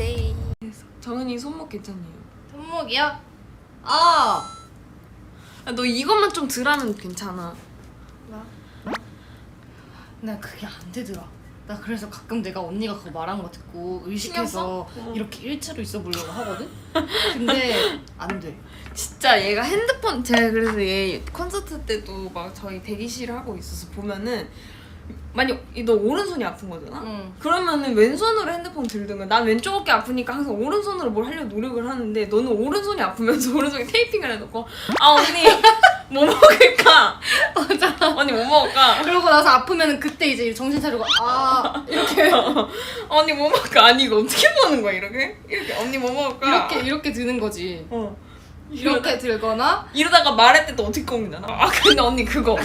birthday. 정은이 손목 괜찮네요. 손목이요? 아, 아, 너 이것만 좀 덜하면 괜찮아. 나 그게 안 되더라. 나 그래서 가끔 내가 언니가 그거 말한 거 듣고 의식해서? 어. 이렇게 일체로 있어 보려고 하거든? 근데 안 돼. 진짜 얘가 핸드폰 제가 그래서 얘 콘서트 때도 막 저희 대기실 하고 있어서 보면은 만약 너 오른손이 아픈 거잖아. 응. 그러면은 왼손으로 핸드폰 들든가 난 왼쪽 어깨 아프니까 항상 오른손으로 뭘 하려고 노력을 하는데 너는 오른손이 아프면서 오른손에 테이핑을 해놓고 아 언니 뭐 먹을까? 맞아. 언니 뭐 먹을까? 그러고 나서 아프면 그때 이제 정신 차리고 아 이렇게 언니 뭐 먹을까? 아니 이거 어떻게 먹는 거야 이렇게? 이렇게 언니 뭐 먹을까? 이렇게 이렇게 드는 거지. 어. 이렇게 들거나 이러다가 말할 때도 어떻게 꺾는잖아. 아 근데 언니 그거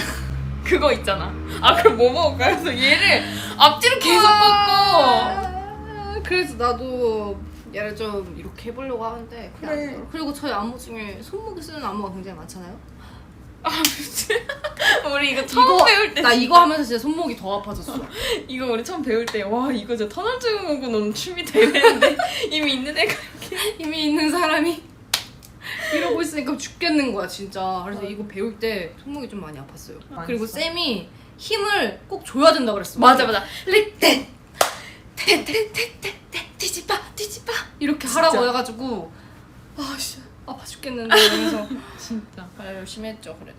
그거 있잖아. 아 그럼 뭐 먹을까? 그래서 얘를 앞뒤로 계속 꺾고. 아, 그래서 나도 얘를 좀 이렇게 해보려고 하는데 그게 안 그래. 되더라. 그리고 저희 안무 중에 손목이 쓰는 안무가 굉장히 많잖아요. 아 미친. 우리 이거 처음 이거 배울 때 나 이거 하면서 진짜 손목이 더 아파졌어. 이거 우리 처음 배울 때 와 이거 진짜 터널 증후군 오는 춤이 되는데 이미 있는 애가 힘이 있는 사람이 이러고 있으니까 죽겠는 거야 진짜. 그래서 이거 배울 때 손목이 좀 많이 아팠어요. 많이 그리고 했어? 쌤이 힘을 꼭 줘야 된다 그랬어. 맞아 맞아. 리텐 텐텐텐텐텐 뒤집어 뒤집어 이렇게 하라고 진짜. 해가지고 아씨 아파 죽겠는데 이러면서 진짜. 아, 열심히 했죠 그래도.